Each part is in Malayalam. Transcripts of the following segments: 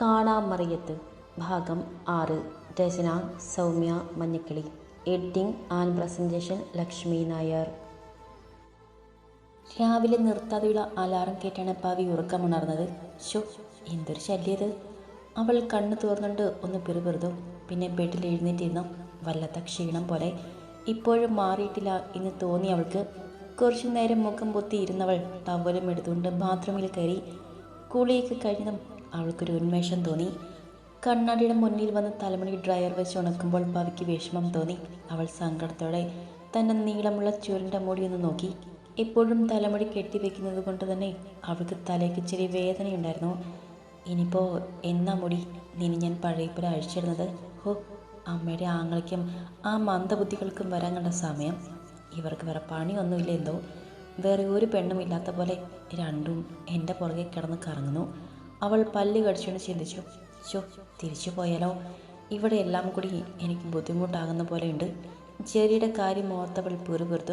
കാണാമറിയത്ത്. ഭാഗം ആറ്. രചന Soumya മഞ്ഞക്കിളി. Editing and presentation Lakshmi Nair. രാവിലെ നിർത്താതെയുള്ള അലാറം കേട്ടാണ് പാവി ഉറക്കമുണർന്നത്. ഷോ എന്തൊരു ശല്യത് അവൾ കണ്ണു തോർന്നുകൊണ്ട് ഒന്ന് പിറുപിറുതു പിന്നെ ബെഡിൽ എഴുന്നേറ്റിരുന്നു. വല്ലാത്ത ക്ഷീണം പോലെ. ഇപ്പോഴും മാറിയിട്ടില്ല എന്ന് തോന്നി അവൾക്ക്. കുറച്ചു നേരം മുഖം പൊത്തി ഇരുന്നവൾ ടവലും എടുത്തുകൊണ്ട് ബാത്റൂമിൽ കയറി. കുളിയൊക്കെ കഴിഞ്ഞതും അവൾക്കൊരു ഉന്മേഷം തോന്നി. കണ്ണാടിയുടെ മുന്നിൽ വന്ന് തലമുടി ഡ്രയർ വെച്ച് ഉണക്കുമ്പോൾ പവിക്ക് വിഷമം തോന്നി. അവൾ സങ്കടത്തോടെ തന്റെ നീളമുള്ള ചുരുണ്ട ഒന്ന് നോക്കി. എപ്പോഴും തലമുടി കെട്ടിവെക്കുന്നത് കൊണ്ട് തന്നെ അവൾക്ക് തലയ്ക്ക് ഇച്ചിരി വേദനയുണ്ടായിരുന്നു. ഇനിയിപ്പോൾ എന്നാ മുടി? നിനി ഞാൻ പഴയപ്പുര അഴിച്ചിടുന്നത്. ഹോ അമ്മയുടെ ആങ്ങളയ്ക്കും ആ മന്ദബുദ്ധികൾക്കും വരാൻ കണ്ട സമയം. ഇവർക്ക് വേറെ പണിയൊന്നുമില്ല എന്തോ. വേറെ ഒരു പെണ്ണും ഇല്ലാത്ത പോലെ രണ്ടും എന്റെ പുറകെ കിടന്ന് കറങ്ങുന്നു. അവൾ പല്ല് കടിച്ചുകൊണ്ട് ചിന്തിച്ചു. ചോ തിരിച്ചു പോയാലോ? ഇവിടെ എല്ലാം കൂടി എനിക്ക് ബുദ്ധിമുട്ടാകുന്ന പോലെയുണ്ട്. ജെറിയുടെ കാര്യം ഓർത്തവൾ പെറുപെറുത്തു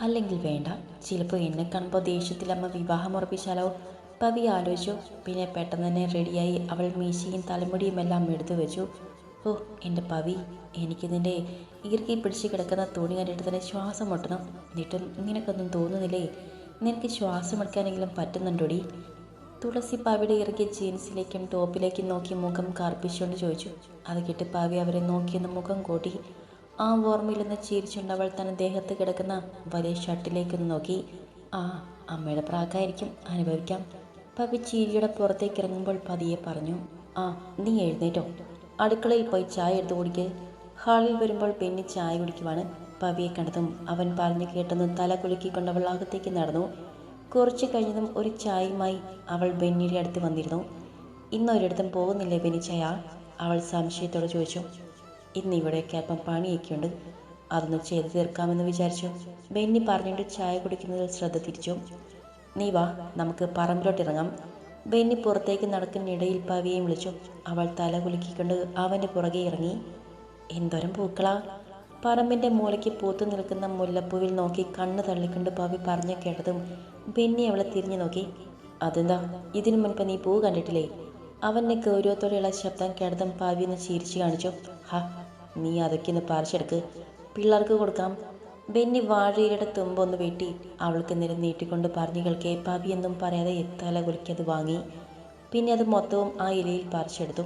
അല്ലെങ്കിൽ വേണ്ട. ചിലപ്പോൾ എന്നെ കാണുമ്പോൾ ദേഷ്യത്തിൽ അമ്മ വിവാഹം ഉറപ്പിച്ചാലോ? പവി ആലോചിച്ചു. പിന്നെ പെട്ടെന്ന് തന്നെ റെഡിയായി അവൾ മീശയും തലമുടിയും എല്ലാം എടുത്തു വെച്ചു. ഓ എന്റെ പവി എനിക്കിതിന്റെ ഈർക്കി പിടിച്ച് കിടക്കുന്ന തുണി കണ്ടിട്ട് തന്നെ ശ്വാസം മുട്ടണം. എന്നിട്ടും നിനക്കൊന്നും തോന്നുന്നില്ലേ? നിനക്ക് ശ്വാസം എടുക്കാനെങ്കിലും പറ്റുന്നുണ്ടോടി? തുളസി പാവിയുടെ ഇറക്കിയ ജീൻസിലേക്കും ടോപ്പിലേക്കും നോക്കി മുഖം കാർപ്പിച്ചുകൊണ്ട് ചോദിച്ചു. അത് കേട്ട് പാവി അവരെ നോക്കിയെന്ന് മുഖം കൂട്ടി. ആ ഓർമ്മയിൽ നിന്ന് ചിരിച്ചുകൊണ്ട് അവൾ തന്റെ ദേഹത്ത് കിടക്കുന്ന വലിയ ഷർട്ടിലേക്കൊന്ന് നോക്കി. ആ അമ്മയുടെ പ്രാക്കായിരിക്കും അനുഭവിക്കാം. പവി ചീരിയുടെ പുറത്തേക്ക് ഇറങ്ങുമ്പോൾ പതിയെ പറഞ്ഞു ആ നീ എഴുന്നേറ്റോ. അടുക്കളയിൽ പോയി ചായ എടുത്ത് കുടിക്ക്. ഹാളിൽ വരുമ്പോൾ പെണ്ണി ചായ കുടിക്കുവാണ്. പവിയെ കണ്ടതും അവൻ പറഞ്ഞു കേട്ടെന്ന് തല കുലുക്കിക്കൊണ്ട് അവൾ അകത്തേക്ക് നടന്നു. കുറച്ച് കഴിഞ്ഞതും ഒരു ചായയുമായി അവൾ ബെന്നിയുടെ അടുത്ത് വന്നിരുന്നു. ഇന്ന് ഒരിടത്തും പോകുന്നില്ലേ ബെനിച്ചയാൾ അവൾ സംശയത്തോടെ ചോദിച്ചു. ഇന്ന് ഇവിടെയൊക്കെ അല്പം പണിയൊക്കെയുണ്ട്. അതൊന്ന് ചെയ്തു തീർക്കാമെന്ന് വിചാരിച്ചു. ബെന്നി പറഞ്ഞുകൊണ്ട് ചായ കുടിക്കുന്നതിൽ ശ്രദ്ധ തിരിച്ചു. നീ വാ നമുക്ക് പറമ്പിലോട്ട് ഇറങ്ങാം. ബെന്നി പുറത്തേക്ക് നടക്കുന്നിടയിൽ പവിയെയും വിളിച്ചു. അവൾ തല കുലുക്കിക്കൊണ്ട് അവന്റെ പുറകെ ഇറങ്ങി. എന്തോരം പൂക്കളാ? പറമ്പിന്റെ മൂലയ്ക്ക് പൂത്തു നിൽക്കുന്ന മുല്ലപ്പൂവിൽ നോക്കി കണ്ണ് തള്ളിക്കൊണ്ട് പവി പറഞ്ഞു കേട്ടതും ബെന്നി അവളെ തിരിഞ്ഞു നോക്കി. അതെന്താ? ഇതിനു മുൻപ് നീ പൂ കണ്ടിട്ടില്ലേ? അവന്റെ ഗൗരവത്തോടെയുള്ള ശബ്ദം കേട്ടതും പാവിന്ന് ചിരിച്ചു കാണിച്ചു. ഹ നീ അതൊക്കെ ഒന്ന് പറിച്ചെടുക്ക് പിള്ളേർക്ക് കൊടുക്കാം. ബെന്നി വാഴയുടെ തുമ്പൊന്ന് വെട്ടി അവൾക്ക് നേരെ നീട്ടിക്കൊണ്ട് പറഞ്ഞു കേൾക്കെ പാവി എന്നും പറയാതെ എത്തല കുലുക്കി അത് വാങ്ങി. പിന്നെ അത് മൊത്തവും ആ ഇലയിൽ പറിച്ചെടുത്തു.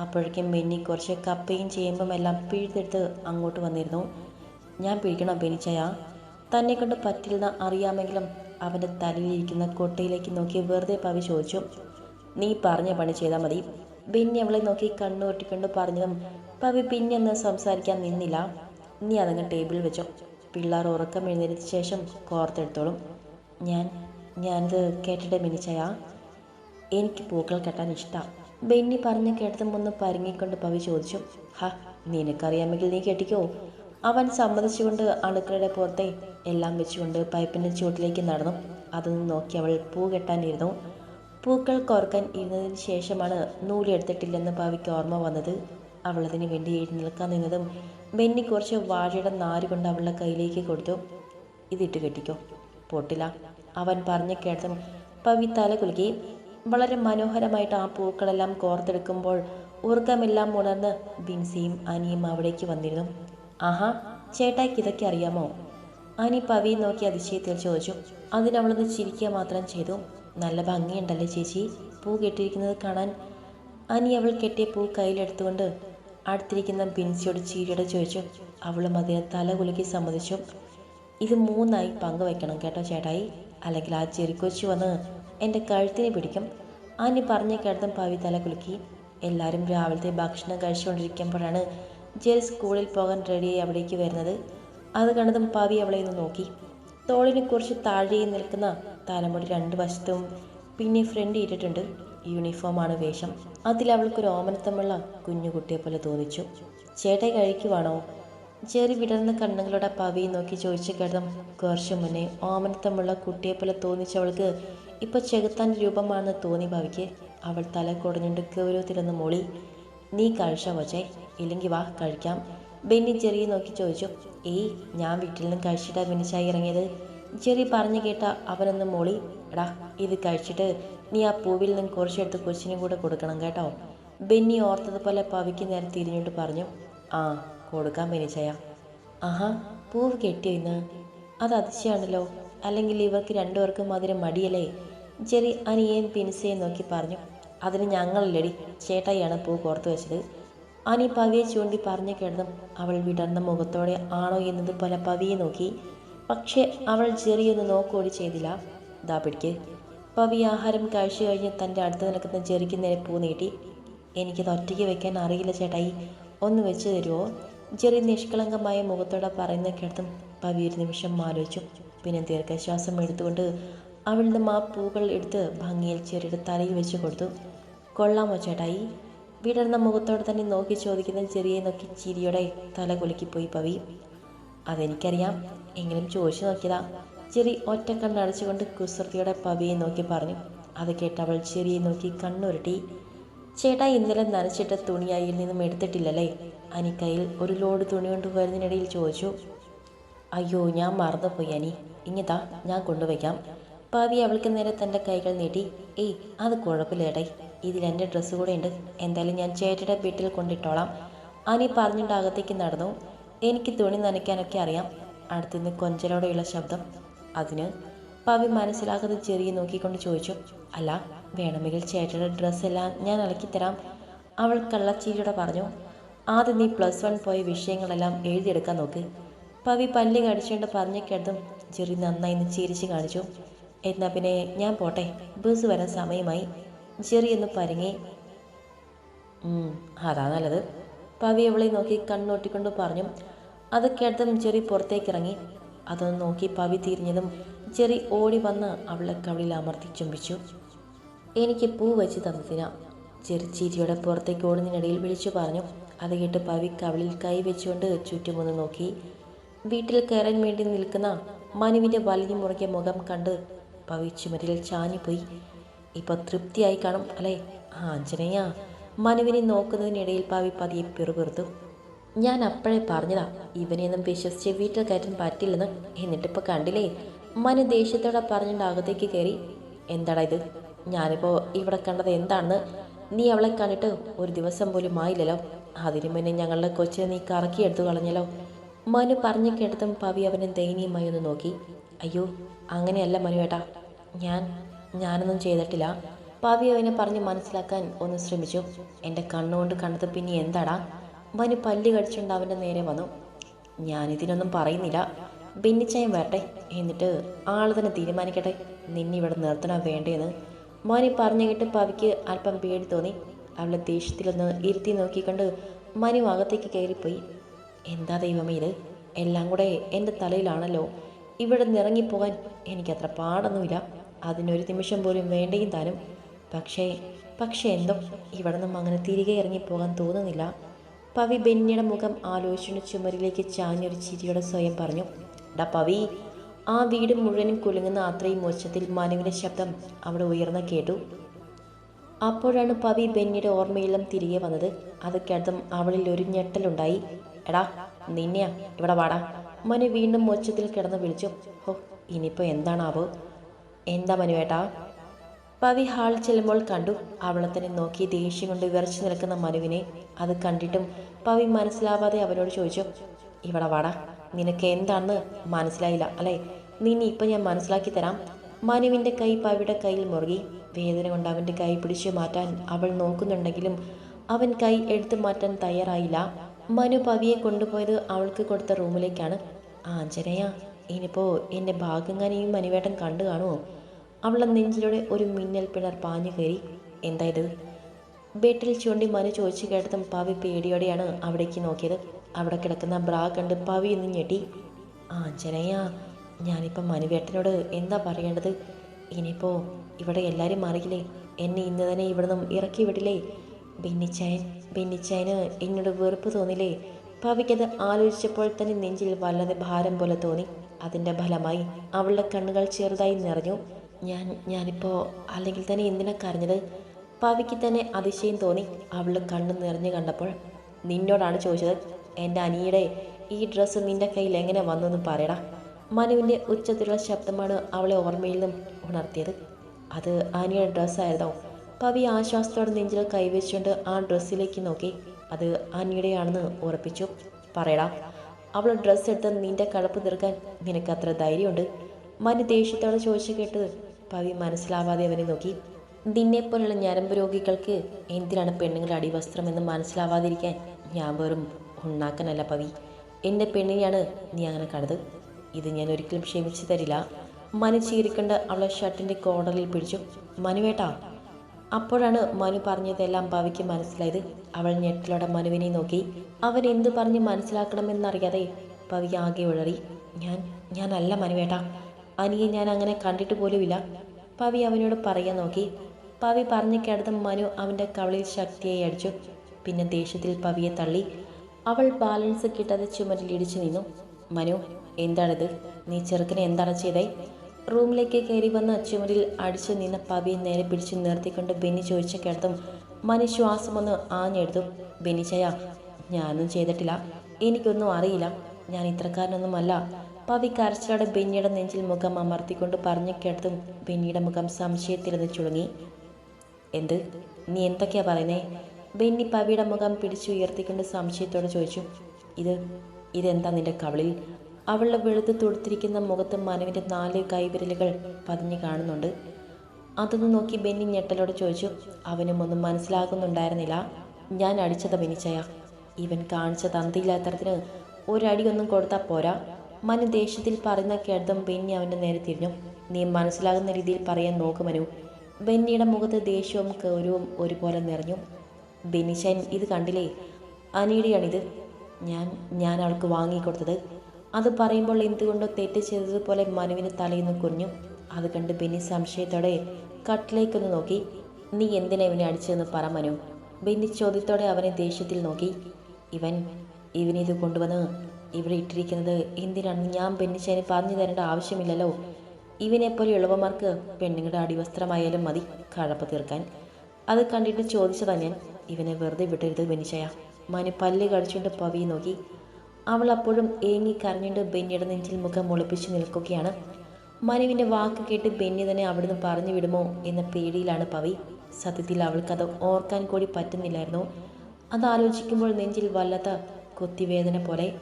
അപ്പോഴേക്കും ബെന്നി കുറച്ച് കപ്പയും ചേമ്പും എല്ലാം പിഴുതെടുത്ത് അങ്ങോട്ട് വന്നിരുന്നു. ഞാൻ പിഴിക്കണം ബെനിച്ചയ തന്നെ കൊണ്ട് പറ്റില്ലെന്ന് അറിയാമെങ്കിലും അവന്റെ തലയിലിരിക്കുന്ന കൊട്ടയിലേക്ക് നോക്കി വെറുതെ പവി ചോദിച്ചു നീ പറഞ്ഞ പണി ചെയ്താൽ മതി. പിന്നെ അവളെ നോക്കി കണ്ണുകൊട്ടിക്കൊണ്ട് പറഞ്ഞതും പവി പിന്നെ ഒന്ന് സംസാരിക്കാൻ നിന്നില്ല. നീ അതങ്ങ് ടേബിളിൽ വെച്ചോ. പിള്ളേർ ഉറക്കം എഴുന്നേറ്റ ശേഷം കോർത്തെടുത്തോളും ഞാൻ ഞാനിത് കേട്ടിട്ട് മിനിച്ചയാ. എനിക്ക് പൂക്കൾ കെട്ടാൻ ഇഷ്ടമാണ് ബെന്നി പറഞ്ഞു കേട്ടതും ഒന്ന് പരുങ്ങിക്കൊണ്ട് പവി ചോദിച്ചു ഹാ നിനക്കറിയാമെങ്കിൽ നീ കെട്ടിക്കോ. അവൻ സമ്മതിച്ചുകൊണ്ട് അടുക്കളയുടെ പുറത്തെ എല്ലാം വെച്ചുകൊണ്ട് പൈപ്പിന്റെ ചുവട്ടിലേക്ക് നടന്നു. അതൊന്ന് നോക്കി അവൾ പൂ കെട്ടാനിരുന്നു. പൂക്കൾ കോർക്കാൻ ഇരുന്നതിന് ശേഷമാണ് നൂലെടുത്തിട്ടില്ലെന്ന് ഭാവിക്ക് ഓർമ്മ വന്നത്. അവൾ അതിനു വേണ്ടി എഴുന്നേൽക്കാൻ നിന്നതും ബെന്നി കുറച്ച് വാഴയുടെ നാര് കൊണ്ട് അവളുടെ കയ്യിലേക്ക് കൊടുത്തു. ഇതിട്ട് കെട്ടിക്കോ പൊട്ടില്ല അവൻ പറഞ്ഞു കേട്ടതും പവി തല കുലുക്കി. വളരെ മനോഹരമായിട്ട് ആ പൂക്കളെല്ലാം കോർത്തെടുക്കുമ്പോൾ ഉറക്കമെല്ലാം ഉണർന്ന് ബിൻസിയും അനിയും അവിടേക്ക് വന്നിരുന്നു. ആഹാ ചേട്ടായിക്ക് ഇതൊക്കെ അറിയാമോ? അനി പവിയെ നോക്കി അതിശയത്തിൽ ചോദിച്ചു. അതിനവളൊന്ന് ചിരിക്കുക മാത്രം ചെയ്തു. നല്ല ഭംഗിയുണ്ടല്ലേ ചേച്ചി? പൂ കെട്ടിയിരിക്കുന്നത് കാണാൻ അനി അവൾ കെട്ടിയ പൂ കയ്യിലെടുത്തുകൊണ്ട് അടുത്തിരിക്കുന്ന ബിൻസിയോട് ചീരയുടെ ചോദിച്ചു. അവളും അതിനെ തല കുലുക്കി സമ്മതിച്ചു. ഇത് മൂന്നായി പങ്കുവെക്കണം കേട്ടോ ചേട്ടായി. അല്ലെങ്കിൽ ആ ചെറിക്കൊച്ചു വന്ന് എന്റെ കഴുത്തിനെ പിടിക്കും. അനി പറഞ്ഞ കേട്ടതും പവി തല കുലുക്കി. എല്ലാവരും രാവിലത്തെ ഭക്ഷണം കഴിച്ചുകൊണ്ടിരിക്കുമ്പോഴാണ് ജെറി സ്കൂളിൽ പോകാൻ റെഡിയായി അവിടേക്ക് വരുന്നത്. അത് കണ്ടതും പവി അവളെ ഒന്ന് നോക്കി. തോളിന് കുറച്ച് താഴെ നിൽക്കുന്ന തലമുടി രണ്ട് വശത്തും പിന്നെ ഫ്രണ്ട് ഇട്ടിട്ടുണ്ട്. യൂണിഫോമാണ് വേഷം. അതിൽ അവൾക്കൊരു ഓമനത്തമുള്ള കുഞ്ഞുകുട്ടിയെ പോലെ തോന്നിച്ചു. ചേട്ടായി കഴിക്കുവാണോ? ചെറി വിടർന്ന കണ്ണുകളുടെ പവി നോക്കി ചോദിച്ച കേട്ടതും കുറച്ചു മുന്നേ ഓമനത്തമുള്ള കുട്ടിയെ പോലെ തോന്നിച്ചവൾക്ക് ഇപ്പോൾ ചെകുത്താൻ രൂപമാണെന്ന് തോന്നി പവിക്ക്. അവൾ തല കൊടഞ്ഞുണ്ട് ഗൗരവത്തിലൊന്ന് മൊളി നീ കഴിച്ച വച്ചേ ഇല്ലെങ്കിൽ വാ കഴിക്കാം. ബെന്നി ചെറിയെ നോക്കി ചോദിച്ചു ഏയ് ഞാൻ വീട്ടിൽ നിന്ന് കഴിച്ചിട്ടാ ബെന്നിച്ചായി ഇറങ്ങിയത്? ചെറിയ പറഞ്ഞു കേട്ട അവനൊന്ന് മോളി എടാ ഇത് കഴിച്ചിട്ട് നീ ആ പൂവിൽ നിന്ന് കുറച്ചെടുത്ത് കൊച്ചിനും കൂടെ കൊടുക്കണം കേട്ടോ. ബെന്നി ഓർത്തതുപോലെ പവിക്ക് നേരെ തിരിഞ്ഞോട്ട് പറഞ്ഞു ആ കൊടുക്കാം ബെന്നിച്ചായ ആഹാ പൂവ് കെട്ടിയോ ഇന്ന്? അത് അതിശയാണല്ലോ അല്ലെങ്കിൽ ഇവർക്ക് രണ്ടുപേർക്കും അതിന് മടിയല്ലേ? ചെറിയ അനിയേയും പിൻസയും നോക്കി പറഞ്ഞു അതിന് ഞങ്ങളല്ലടി ചേട്ടായിയാണ് പൂ കോർത്തു വെച്ചത്. അനി പവിയെ ചൂണ്ടി പറഞ്ഞു കിടന്നും അവൾ വിടർന്ന മുഖത്തോടെ ആണോ എന്നത് പോലെ പവിയെ നോക്കി. പക്ഷേ അവൾ ചെറിയൊന്ന് നോക്കുകൂടി ചെയ്തില്ല. ദാ പിടിക്ക്. പവി ആഹാരം കഴിച്ചു കഴിഞ്ഞ് തന്റെ അടുത്ത് നിൽക്കുന്ന ചെറിക്ക് നേരെ പൂ നീട്ടി. എനിക്കത് ഒറ്റയ്ക്ക് വെക്കാൻ അറിയില്ല ചേട്ടായി. ഒന്ന് വെച്ച് തരുമോ ചെറി നിഷ്കളങ്കമായ മുഖത്തോടെ പറയുന്ന കേട്ടതും പവി ഒരു നിമിഷം ആലോചിച്ചു. പിന്നെ ദീർഘശ്വാസം എടുത്തുകൊണ്ട് അവൾ നിന്നും ആ പൂക്കൾ എടുത്ത് ഭംഗിയിൽ ചെറിയുടെ തലയിൽ വെച്ച് കൊടുത്തു. കൊള്ളാമോ ചേട്ടായി? വിടർന്ന മുഖത്തോടെ തന്നെ നോക്കി ചോദിക്കുന്ന ചെറിയ നോക്കി ചിരിയുടെ തല കുലുക്കിപ്പോയി പവി. അതെനിക്കറിയാം. എങ്കിലും ചോദിച്ചു നോക്കിയതാ. ചെറി ഒറ്റ കണ്ണടച്ചുകൊണ്ട് കുസൃതിയോടെ പവിയെ നോക്കി പറഞ്ഞു. അത് കേട്ട് അവൾ ചെറിയെ നോക്കി കണ്ണുരുട്ടി. ചേട്ടാ ഇന്നലെ നനച്ചിട്ട തുണി അയിൽ നിന്നും എടുത്തിട്ടില്ലല്ലേ? അനിക്കയിൽ ഒരു ലോഡ് തുണി കൊണ്ട് വരുന്നതിനിടയിൽ ചോദിച്ചു. അയ്യോ ഞാൻ മറന്നുപോയി അനി. ഇങ്ങതാ ഞാൻ കൊണ്ടുവയ്ക്കാം. പവി അവൾക്ക് നേരെ തന്റെ കൈകൾ നീട്ടി. ഏയ് അത് കുഴപ്പമില്ലേടേ ഇതിൽ എന്റെ ഡ്രസ്സ് കൂടെ ഉണ്ട്. എന്തായാലും ഞാൻ ചേട്ടയുടെ വീട്ടിൽ കൊണ്ടിട്ടോളാം. അനി പറഞ്ഞിട്ട് അകത്തേക്ക് നടന്നു. എനിക്ക് തുണി നനയ്ക്കാനൊക്കെ അറിയാം. അടുത്തുനിന്ന് കൊഞ്ചലോടെയുള്ള ശബ്ദം. അതിന് പവി മനസ്സിലാകാതെ ചെറിയ നോക്കിക്കൊണ്ട് ചോദിച്ചു അല്ല വേണമെങ്കിൽ ചേട്ടയുടെ ഡ്രസ്സെല്ലാം ഞാൻ അലക്കിത്തരാം അവൾ കള്ളച്ചീരിയോടെ പറഞ്ഞു ആദ്യം നീ പ്ലസ് വൺ പോയ വിഷയങ്ങളെല്ലാം എഴുതിയെടുക്കാൻ നോക്ക്. പവി പല്ല് കടിച്ചുകൊണ്ട് പറഞ്ഞു കേട്ടതും ചെറി നന്നായി ചിരിച്ച് കാണിച്ചു. എന്നാൽ പിന്നെ ഞാൻ പോട്ടെ. ബസ് വരാൻ സമയമായി. ചെറി ഒന്ന് പരങ്ങി അതാ നല്ലത്. പവി അവളെ നോക്കി കണ്ണോട്ടിക്കൊണ്ട് പറഞ്ഞു അത് കേട്ടതും ചെറി പുറത്തേക്ക് ഇറങ്ങി അതൊന്ന് നോക്കി പവി തിരിഞ്ഞതും ചെറി ഓടി വന്ന് അവളെ കവിളിൽ അമർത്തി ചുംബിച്ചു. എനിക്ക് പൂ വെച്ച് തന്നതിനാ ചെറി ചിരിയോടെ പുറത്തേക്ക് ഓടുന്നതിനിടയിൽ വിളിച്ചു പറഞ്ഞു. അത് കേട്ട് പവി കവിളിൽ കൈ വെച്ചുകൊണ്ട് ചുറ്റുമൊന്ന് നോക്കി. വീട്ടിൽ കയറാൻ വേണ്ടി നിൽക്കുന്ന മനുവിന്റെ വലിഞ്ഞു മുറുകിയ മുഖം കണ്ട് പവി ചുമരിൽ ചാഞ്ഞുപോയി. ഇപ്പൊ തൃപ്തിയായി കാണും അല്ലേ? ആഞ്ജനേയ മനുവിനെ നോക്കുന്നതിനിടയിൽ പാവി പതിയെ പിറുപിറുത്തു. ഞാൻ അപ്പോഴേ പറഞ്ഞതാ ഇവനെയൊന്നും വിശ്വസിച്ച് വീട്ടിൽ കയറ്റാൻ പറ്റില്ലെന്ന്. എന്നിട്ടിപ്പോൾ കണ്ടില്ലേ? മനു ദേഷ്യത്തോടെ പറഞ്ഞിട്ട് അകത്തേക്ക് കയറി എന്താടാ ഇത്? ഞാനിപ്പോൾ ഇവിടെ കണ്ടത് എന്താണെന്ന്? നീ അവളെ കണ്ടിട്ട് ഒരു ദിവസം പോലും ആയില്ലല്ലോ. അതിനു മുന്നേ ഞങ്ങളുടെ കൊച്ചിനെ നീ കറക്കിയെടുത്തു കളഞ്ഞല്ലോ. മനു പറഞ്ഞു കേട്ടതും പവി അവനെ ദയനീയമായി ഒന്ന് നോക്കി. അയ്യോ അങ്ങനെയല്ല മനുവേട്ടാ ഞാൻ ഞാനൊന്നും ചെയ്തിട്ടില്ല. പവി അവനെ പറഞ്ഞ് മനസ്സിലാക്കാൻ ഒന്ന് ശ്രമിച്ചു. എന്റെ കണ്ണുകൊണ്ട് കണ്ടത് പിന്നെ എന്താടാ? മനു പല്ല് കടിച്ചുകൊണ്ട് അവന്റെ നേരെ വന്നു. ഞാനിതിനൊന്നും പറയുന്നില്ല. ഭിന്നിച്ചയം വരട്ടെ. എന്നിട്ട് ആൾ തന്നെ തീരുമാനിക്കട്ടെ. നിന്നെ ഇവിടെ നിർത്തണോ വേണ്ടേന്ന്. മോനെ പറഞ്ഞു കേട്ട് പവിക്ക് അല്പം പേടി തോന്നി. അവളെ ദേഷ്യത്തിലൊന്ന് ഇരുത്തി നോക്കിക്കൊണ്ട് മനു അകത്തേക്ക് കയറിപ്പോയി. എന്താ ദൈവമേ ഇത്? എല്ലാം കൂടെ എന്റെ തലയിലാണല്ലോ. ഇവിടെ നിറങ്ങിപ്പോകാൻ എനിക്കത്ര പാടൊന്നുമില്ല. അതിനൊരു നിമിഷം പോലും വേണ്ടയും താനും. പക്ഷേ പക്ഷേ എന്തോ ഇവിടെ നിന്നും അങ്ങനെ തിരികെ ഇറങ്ങിപ്പോകാൻ തോന്നുന്നില്ല. പവി ബെന്നിയുടെ മുഖം ആലോചിച്ചുകൊണ്ട് ചുമരിലേക്ക് ചാഞ്ഞൊരു ചിരിയോടെ സ്വയം പറഞ്ഞു ഡാ പവി ആ വീട് മുഴുവനും കുലുങ്ങുന്ന അത്രയും മോശത്തിൽ മനുവിന്റെ ശബ്ദം അവിടെ ഉയർന്ന കേട്ടു. അപ്പോഴാണ് പവി ബെന്നിയുടെ ഓർമ്മയെല്ലാം തിരികെ വന്നത്. അത് അവളിൽ ഒരു ഞെട്ടലുണ്ടായി. എടാ നിന്നെയാ ഇവിടെ വാടാ. മനു വീണ്ടും മോച്ചത്തിൽ കിടന്ന് വിളിച്ചു ഹോ ഇനിയിപ്പോൾ എന്താണാവോ? എന്താ മനുവേട്ടാ? പവി ഹാൾ ചെല്ലുമ്പോൾ കണ്ടു. അവളെ തന്നെ നോക്കി ദേഷ്യം കൊണ്ട് വിറച്ചു നിൽക്കുന്ന മനുവിനെ അത് കണ്ടിട്ടും പവി മനസ്സിലാവാതെ അവനോട് ചോദിച്ചു ഇവിടെ വാടാ നിനക്ക് എന്താണെന്ന് മനസ്സിലായില്ല അല്ലേ? നിന്നെ ഇപ്പം ഞാൻ മനസ്സിലാക്കി തരാം. മനുവിന്റെ കൈ പവിയുടെ കയ്യിൽ മുറുകി വേദന കൊണ്ട് അവന്റെ കൈ പിടിച്ചു മാറ്റാൻ അവൾ നോക്കുന്നുണ്ടെങ്കിലും അവൻ കൈ എടുത്തു മാറ്റാൻ തയ്യാറായില്ല. മനു പവിയെ കൊണ്ടുപോയത് അവൾക്ക് കൊടുത്ത റൂമിലേക്കാണ്. ആഞ്ജനയ ഇനിയിപ്പോൾ എന്റെ ഭാഗങ്ങനെയും മനുവേട്ടൻ കണ്ടു കാണുമോ അവളുടെ നെഞ്ചിലൂടെ ഒരു മിന്നൽ പിണർ പാഞ്ഞു കയറി. എന്തായത്? ബെഡിൽ ചൂണ്ടി മനു ചോദിച്ചു കേട്ടതും പവി പേടിയോടെയാണ് അവിടേക്ക് നോക്കിയത്. അവിടെ കിടക്കുന്ന ബ്രാ കണ്ട് പവി എന്ന് ഞെട്ടി. ആ ജനയ്യ ഞാനിപ്പോൾ മനുവേട്ടനോട് എന്താ പറയേണ്ടത്? ഇനിയിപ്പോൾ ഇവിടെ എല്ലാവരും അറിയില്ലേ എന്നെ ഇന്ന് തന്നെ ഇവിടെ നിന്നും ഇറക്കി വിടില്ലേ? ബെന്നിച്ചായൻ ബെന്നിച്ചായന് എന്നോട് വെറുപ്പ് തോന്നില്ലേ? പവിക്കത് ആലോചിച്ചപ്പോൾ തന്നെ നെഞ്ചിൽ വല്ലാതെ ഭാരം പോലെ തോന്നി. അതിന്റെ ഫലമായി അവളുടെ കണ്ണുകൾ ചെറുതായി നിറഞ്ഞു. ഞാൻ ഞാനിപ്പോൾ അല്ലെങ്കിൽ തന്നെ എന്തിനാ കരഞ്ഞത്? പവിക്ക് തന്നെ അതിശയം തോന്നി അവളുടെ കണ്ണ് നിറഞ്ഞു കണ്ടപ്പോൾ. നിന്നോടാണ് ചോദിച്ചത് എന്റെ അനിയുടെ ഈ ഡ്രസ്സ് നിന്റെ കയ്യിൽ എങ്ങനെ വന്നു എന്ന് പറയടാ? മനുവിന്റെ ഉച്ചത്തിലുള്ള ശബ്ദമാണ് അവളെ ഓർമ്മയിൽ നിന്നും ഉണർത്തിയത്. അത് ആനിയുടെ ഡ്രസ്സായിരുന്നോ പവി ആശ്വാസത്തോടെ നെഞ്ചിൽ കൈവച്ചുകൊണ്ട് ആ ഡ്രസ്സിലേക്ക് നോക്കി. അത് ആനിയുടെയാണെന്ന് ഉറപ്പിച്ചു. പറയടാ അവൾ ഡ്രസ്സ് എടുത്ത് നിന്റെ കളപ്പ് തീർക്കാൻ നിനക്ക് അത്ര ധൈര്യമുണ്ട്? മനു ദേഷ്യത്തോടെ ചോദിച്ചു കേട്ടത് പവി മനസ്സിലാവാതെ അവനെ നോക്കി. നിന്നെപ്പോലുള്ള ഞരമ്പ് രോഗികൾക്ക് എന്തിനാണ് പെണ്ണുങ്ങളുടെ അടിവസ്ത്രം എന്ന് മനസ്സിലാവാതിരിക്കാൻ ഞാൻ വെറും ഉണ്ണാക്കനല്ല പവി. എന്റെ പെണ്ണിനെയാണ് നീ അങ്ങനെ കണ്ടത്. ഇത് ഞാൻ ഒരിക്കലും ക്ഷമിച്ചു തരില്ല. മനു ചീരിക്കൊണ്ട് അവളെ ഷർട്ടിന്റെ കോർണറിൽ പിടിച്ചു. മനുവേട്ടാ അപ്പോഴാണ് മനു പറഞ്ഞതെല്ലാം പവിക്ക് മനസ്സിലായത്. അവൾ ഞെട്ടലോടെ മനുവിനെ നോക്കി. അവൻ എന്തു പറഞ്ഞ് മനസ്സിലാക്കണമെന്നറിയാതെ ഭവി ആകെ ഉഴറി. ഞാൻ ഞാനല്ല മനുവേട്ടാ. അനിയെ ഞാൻ അങ്ങനെ കണ്ടിട്ട് പോലുമില്ല. പവി അവനോട് പറയാൻ നോക്കി. പവി പറഞ്ഞു കേട്ടതും മനു അവന്റെ കവളിൽ ശക്തിയായി അടിച്ചു. പിന്നെ ദേഷ്യത്തിൽ പവിയെ തള്ളി. അവൾ ബാലൻസ് കിട്ടാതെ ചുമരിലിടിച്ചു നിന്നു. മനു എന്താണിത്? നീ ചെറുക്കനെ എന്താണ് ചെയ്തേ? റൂമിലേക്ക് കയറി വന്ന ചുമരിൽ അടിച്ചു നിന്ന പബിയെ നേരെ പിടിച്ചു നിർത്തിക്കൊണ്ട് ബെന്നി ചോദിച്ച കിടത്തും മനു ശ്വാസമൊന്ന് ആഞ്ഞെടുത്തു. ബെന്നിച്ചയ ഞാനൊന്നും ചെയ്തിട്ടില്ല. എനിക്കൊന്നും അറിയില്ല. ഞാൻ ഇത്രക്കാരനൊന്നുമല്ല. പവി കരച്ചിലോടെ ബെന്നിയുടെ നെഞ്ചിൽ മുഖം അമർത്തിക്കൊണ്ട് പറഞ്ഞു കിടത്തും ബെന്നിയുടെ മുഖം സംശയത്തിരുന്ന് ചുളുങ്ങി. എന്ത്? നീ എന്തൊക്കെയാ പറയുന്നേ? ബെന്നി പവിയുടെ മുഖം പിടിച്ചുയർത്തിക്കൊണ്ട് സംശയത്തോടെ ചോദിച്ചു. ഇത് ഇതെന്താ നിന്റെ കവളിൽ? അവളുടെ വെളുത്ത് തൊടുത്തിരിക്കുന്ന മുഖത്ത് മനുവിന്റെ നാല് കൈവിരലുകൾ പതിഞ്ഞു കാണുന്നുണ്ട്. അതൊന്ന് നോക്കി ബെന്നി ഞെട്ടലോട് ചോദിച്ചു അവനും ഒന്നും മനസ്സിലാകുന്നുണ്ടായിരുന്നില്ല. ഞാൻ അടിച്ചത് ബെനിച്ചയ ഇവൻ കാണിച്ച തന്തിയില്ലാത്തരത്തിന് ഒരടിയൊന്നും കൊടുത്താൽ പോരാ. മനു ദേഷ്യത്തിൽ പറയുന്ന കേട്ടതും ബെന്നി അവന്റെ നേരെ തിരിഞ്ഞു. നീ മനസ്സിലാകുന്ന രീതിയിൽ പറയാൻ നോക്ക് മനു. ബെന്നിയുടെ മുഖത്ത് ദേഷ്യവും കൗരവും ഒരുപോലെ നിറഞ്ഞു. ബെനിശൻ ഇത് കണ്ടില്ലേ? അനിയുടെയാണിത് ഞാൻ ഞാൻ അവൾക്ക് വാങ്ങിക്കൊടുത്തത്. അത് പറയുമ്പോൾ എന്തുകൊണ്ടോ തെറ്റ് ചെയ്തതുപോലെ മനുവിന് തലയിന്ന് കുഞ്ഞു. അത് കണ്ട് ബെന്നി സംശയത്തോടെ കട്ടിലേക്കൊന്ന് നോക്കി. നീ എന്തിനാ ഇവനെ അടിച്ചതെന്ന് പറ മനു. ബെന്നി ചോദ്യത്തോടെ അവനെ ദേഷ്യത്തിൽ നോക്കി. ഇവൻ ഇവനിത് കൊണ്ടുവന്ന് ഇവിടെ ഇട്ടിരിക്കുന്നത് എന്തിനാണെന്ന് ഞാൻ ബെന്നിച്ചതിന് പറഞ്ഞു തരേണ്ട ആവശ്യമില്ലല്ലോ. ഇവനെപ്പോലെ എളുപ്പമാർക്ക് പെണ്ണുങ്ങളുടെ അടിവസ്ത്രമായാലും മതി കഴപ്പ് തീർക്കാൻ. അത് കണ്ടിട്ട് ചോദിച്ചതാ ഞാൻ. ഇവനെ വെറുതെ വിട്ടരുത് ബെന്നിച്ചയ. മനു പല്ല് കടിച്ചുകൊണ്ട് പവി നോക്കി. അവൾ അപ്പോഴും ഏങ്ങി കരഞ്ഞുകൊണ്ട് ബെന്നിയുടെ നെഞ്ചിൽ മുഖം മുളപ്പിച്ച് നിൽക്കുകയാണ്. മനുവിന്റെ വാക്ക് കേട്ട് ബെന്നി തന്നെ അവിടുന്ന് പറഞ്ഞു വിടുമോ എന്ന പേടിയിലാണ് പവി. സത്യത്തിൽ അവൾക്കത് ഓർക്കാൻ കൂടി പറ്റുന്നില്ലായിരുന്നു. അതാലോചിക്കുമ്പോൾ നെഞ്ചിൽ വല്ലാത്ത കൊത്തിവേദന പോലെ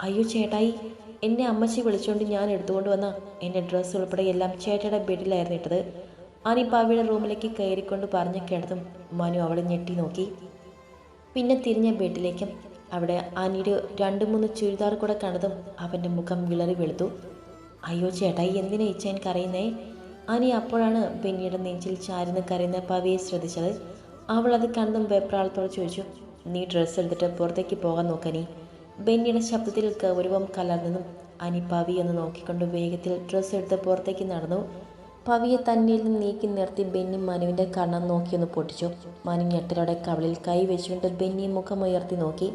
അയ്യോ ചേട്ടായി എന്നെ അമ്മച്ചി വിളിച്ചുകൊണ്ട് ഞാൻ എടുത്തുകൊണ്ട് വന്ന എന്റെ ഡ്രസ്സ് ഉൾപ്പെടെ എല്ലാം ചേട്ടയുടെ ബെഡിലായിരുന്നു ഇട്ടത് അനി പവിയുടെ റൂമിലേക്ക് കയറിക്കൊണ്ട് പറഞ്ഞ കിടത്തും മനു അവളെ ഞെട്ടി നോക്കി. പിന്നെ തിരിഞ്ഞ ബെഡിലേക്കും അവിടെ രണ്ട് മൂന്ന് ചുരിദാർ കൂടെ കണ്ടതും അവന്റെ മുഖം വിളറി വെളുത്തു. അയ്യോ ചേട്ടായി എന്തിനാ ഇച്ച എനിക്കറിയുന്നേ അനി അപ്പോഴാണ് ബെന്നിയുടെ നെഞ്ചിൽ ചാരുന്ന് കരയുന്ന പവിയെ ശ്രദ്ധിച്ചത്. അവൾ അത് കണ്ടും വെപ്രാളത്തോടെ ചോദിച്ചു നീ ഡ്രസ്സ് എടുത്തിട്ട് പുറത്തേക്ക് പോകാൻ നോക്കനി ബെന്നിയുടെ ശബ്ദത്തിൽ ഗൗരവം കലർന്നതും അനി പവി എന്ന് നോക്കിക്കൊണ്ട് വേഗത്തിൽ ഡ്രസ്സ് എടുത്ത് പുറത്തേക്ക് നടന്നു. പവിയെ തന്നിൽ നിന്ന് നീക്കി നിർത്തി ബെന്നി മനുവിന്റെ കണ്ണം നോക്കിയൊന്ന് പൊട്ടിച്ചു. മനു ഞെട്ടലോടെ കവളിൽ കൈ വെച്ചുകൊണ്ട് ബെന്നി മുഖമുയർത്തി നോക്കി.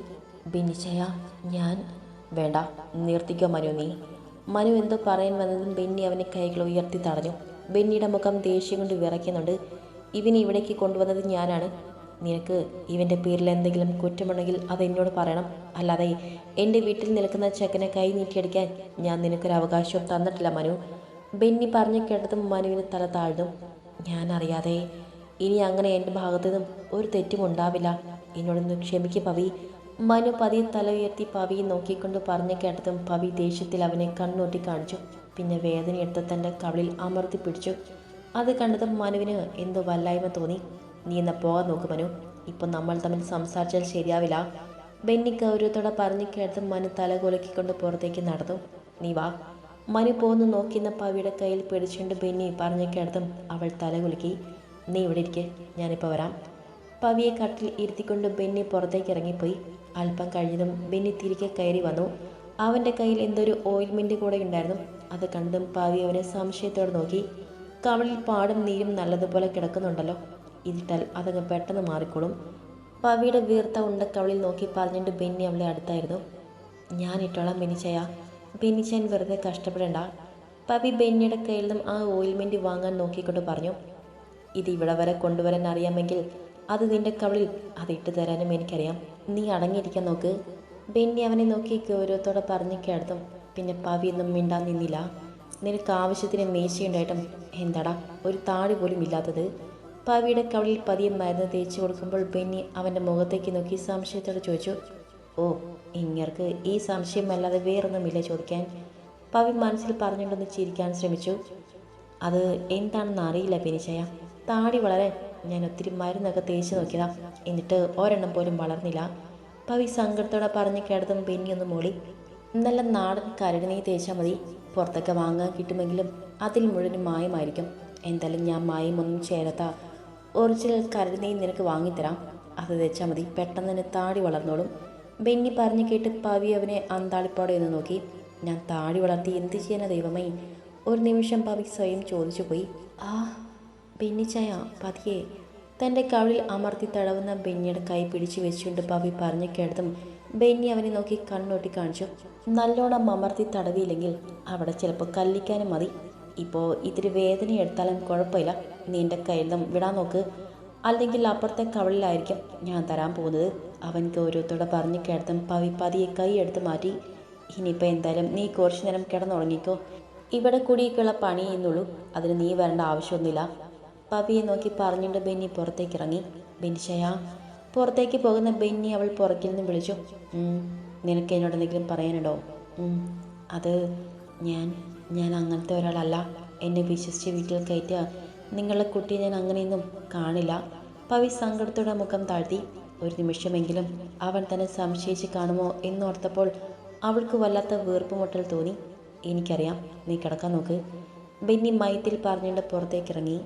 ബെന്നിച്ചയ ഞാൻ. വേണ്ട നിർത്തിക്കോ മനു നീ. മനു എന്തോ പറയാൻ വന്നതും ബെന്നി അവനെ കൈകൾ ഉയർത്തി തടഞ്ഞു. ബെന്നിയുടെ മുഖം ദേഷ്യം കൊണ്ട് വിറയ്ക്കുന്നുണ്ട്. ഇവനെ ഇവിടേക്ക് കൊണ്ടുവന്നത് ഞാനാണ്. നിനക്ക് ഇവന്റെ പേരിൽ എന്തെങ്കിലും കുറ്റമുണ്ടെങ്കിൽ അത് എന്നോട് പറയണം. അല്ലാതെ എന്റെ വീട്ടിൽ നിൽക്കുന്ന ചെക്കനെ കൈ നീക്കിയടിക്കാൻ ഞാൻ നിനക്കൊരു അവകാശവും തന്നിട്ടില്ല മനു. ബെന്നി പറഞ്ഞു കേട്ടതും മനുവിന് തല താഴ്ന്നു. ഞാൻ അറിയാതെ ഇനി അങ്ങനെ എന്റെ ഭാഗത്തു നിന്നും ഒരു തെറ്റും ഉണ്ടാവില്ല. എന്നോടൊന്ന് ക്ഷമിക്ക് പവി. മനു പതിയെ തല ഉയർത്തി പവിയെ നോക്കിക്കൊണ്ട് പറഞ്ഞു കേട്ടതും പവി ദേഷ്യത്തിൽ അവനെ കണ്ണൂട്ടി കാണിച്ചു. പിന്നെ വേദനയെടുത്ത് തന്റെ കവളിൽ അമർത്തി പിടിച്ചു. അത് കണ്ടതും മനുവിന് എന്തോ വല്ലായ്മ തോന്നി. നീ എന്നാ പോകാൻ നോക്ക് മനു. ഇപ്പം നമ്മൾ തമ്മിൽ സംസാരിച്ചാൽ ശരിയാവില്ല ബെന്നി ഗൗരവത്തോടെ പറഞ്ഞു കേട്ടതും മനു തല കുലക്കിക്കൊണ്ട് പുറത്തേക്ക് നടന്നു. നീ വാ മനു പോന്ന് നോക്കിയെന്ന പവിയുടെ കയ്യിൽ പിടിച്ചുകൊണ്ട് ബെന്നി പറഞ്ഞു കേട്ടതും അവൾ തല കുലുക്കി. നീ ഇവിടെ ഇരിക്കെ. ഞാനിപ്പോൾ വരാം പവിയെ കട്ടിൽ ഇരുത്തിക്കൊണ്ട് ബെന്നി പുറത്തേക്ക് ഇറങ്ങിപ്പോയി. അല്പം കഴിഞ്ഞതും ബെന്നി തിരികെ കയറി വന്നു. അവന്റെ കയ്യിൽ എന്തൊരു ഓയിൽമെന്റ് കൂടെ ഉണ്ടായിരുന്നു. അത് കണ്ടതും പാവി അവനെ സംശയത്തോടെ നോക്കി. കവളിൽ പാടും നീരും നല്ലതുപോലെ കിടക്കുന്നുണ്ടല്ലോ. ഇതിട്ടാൽ അതങ്ങ് പെട്ടെന്ന് മാറിക്കോളും. പവിയുടെ വീർത്ത ഉണ്ട കവളിൽ നോക്കി പറഞ്ഞിട്ട് ബെന്നി അവളെ അടുത്തായിരുന്നു. ഞാൻ ഇട്ടോളാം ബെന്നിച്ചയ. ബെന്നിച്ചാൻ വെറുതെ കഷ്ടപ്പെടേണ്ട. പവി ബെന്നിയുടെ കയ്യിൽ നിന്നും ആ ഓയിൽമെന്റ് വാങ്ങാൻ നോക്കിക്കൊണ്ട് പറഞ്ഞു. ഇത് ഇവിടെ വരെ കൊണ്ടുവരാൻ അറിയാമെങ്കിൽ അത് നിന്റെ കവളിൽ അത് ഇട്ട് തരാനും എനിക്കറിയാം. നീ അടങ്ങിയിരിക്കാൻ നോക്ക്. ബെന്നി അവനെ നോക്കി ഗൗരവത്തോടെ പറഞ്ഞു കേട്ടതും പിന്നെ പവിയൊന്നും മിണ്ടാൻ നിന്നില്ല. നിനക്ക് ആവശ്യത്തിന് മേശയുണ്ടായിട്ടും എന്താടാ ഒരു താടി പോലും ഇല്ലാത്തത്? പവിയുടെ കവളിൽ പതിയെ മരുന്ന് തേച്ച് കൊടുക്കുമ്പോൾ ബെന്നി അവന്റെ മുഖത്തേക്ക് നോക്കി സംശയത്തോടെ ചോദിച്ചു ഓ ഇങ്ങർക്ക് ഈ സംശയമല്ലാതെ വേറൊന്നുമില്ല ചോദിക്കാൻ? പവി മനസ്സിൽ പറഞ്ഞുകൊണ്ടൊന്ന് ചിരിക്കാൻ ശ്രമിച്ചു. അത് എന്താണെന്ന് അറിയില്ല പെനിച്ചയ താടി വളരെ ഞാൻ ഒത്തിരി മരുന്നൊക്കെ തേച്ച് നോക്കിയതാ. എന്നിട്ട് ഒരെണ്ണം പോലും വളർന്നില്ല. പവി സങ്കടത്തോടെ പറഞ്ഞ് കിടന്നും ബെന്നി ഒന്ന് മൂളി. നല്ല നാടൻ കരട് നീ തേച്ചാൽ മതി. പുറത്തൊക്കെ വാങ്ങാൻ കിട്ടുമെങ്കിലും അതിൽ മുഴുവനും മായമായിരിക്കും. എന്തായാലും ഞാൻ മായമൊന്നും ചേരാത്ത ഒറിജിനൽ കരട് നീ നിനക്ക് വാങ്ങിത്തരാം. അത് തേച്ചാൽ മതി. പെട്ടെന്ന് തന്നെ താടി വളർന്നോളും. ബെന്നി പറഞ്ഞു കേട്ട് പവി അവനെ അന്താളിപ്പാടെ ഒന്ന് നോക്കി. ഞാൻ താടി വളർത്തി എന്ത് ചെയ്യാനാ ദൈവമേ? ഒരു നിമിഷം പവി സ്വയം ചോദിച്ചു പോയി ആ ബെന്നിച്ചായ പതിയെ തന്റെ കവിളിൽ അമർത്തി തടവുന്ന ബെന്നിയുടെ കൈ പിടിച്ചു വെച്ചുകൊണ്ട് പവി പറഞ്ഞു കേട്ടതും ബെന്നി അവനെ നോക്കി കണ്ണോട്ടി കാണിച്ചു. നല്ലോണം അമർത്തി തടവിയില്ലെങ്കിൽ അവിടെ ചിലപ്പോൾ കല്ലിക്കാനും മതി. ഇപ്പോൾ ഇത്തിരി വേദന എടുത്താലും കുഴപ്പമില്ല. നിന്റെ നിന്നും വിടാൻ നോക്ക്. അല്ലെങ്കിൽ അപ്പുറത്തെ കവളിലായിരിക്കും ഞാൻ തരാൻ പോകുന്നത്. അവൻക്ക് ഓരോരുത്തരോടെ പറഞ്ഞു കേട്ടതും പവി പതിയെ കൈ എടുത്ത് മാറ്റി. ഇനിയിപ്പോൾ എന്തായാലും നീ കുറച്ചു നേരം കിടന്നുറങ്ങിക്കോ. ഇവിടെ കൂടിയൊക്കെയുള്ള പണി ചെയ്യുന്നുള്ളൂ അതിന് നീ വരേണ്ട ആവശ്യമൊന്നുമില്ല. പവിയെ നോക്കി പറഞ്ഞുകൊണ്ട് ബെന്നി പുറത്തേക്ക് ഇറങ്ങി ബെന്നിശയ പുറത്തേക്ക് പോകുന്ന ബെന്നി അവൾ പുറകിൽ നിന്ന് വിളിച്ചു. നിനക്ക് എന്നോട് എന്തെങ്കിലും പറയാനുണ്ടോ? അത് ഞാൻ ഞാൻ അങ്ങനത്തെ ഒരാളല്ല. എന്നെ വിശ്വസിച്ച് വീട്ടിൽ കയറ്റുക. നിങ്ങളുടെ കുട്ടി ഞാൻ അങ്ങനെയൊന്നും കാണില്ല. പവി സങ്കടത്തോടെ മുഖം താഴ്ത്തി. ഒരു നിമിഷമെങ്കിലും അവൻ തന്നെ സംശയിച്ച് കാണുമോ എന്നോർത്തപ്പോൾ അവൾക്ക് വല്ലാത്ത വീർപ്പുമുട്ടൽ തോന്നി. എനിക്കറിയാം നീ കിടക്കാൻ നോക്ക്. ബെന്നി മയത്തിൽ പറഞ്ഞുകൊണ്ട് പുറത്തേക്ക് ഇറങ്ങി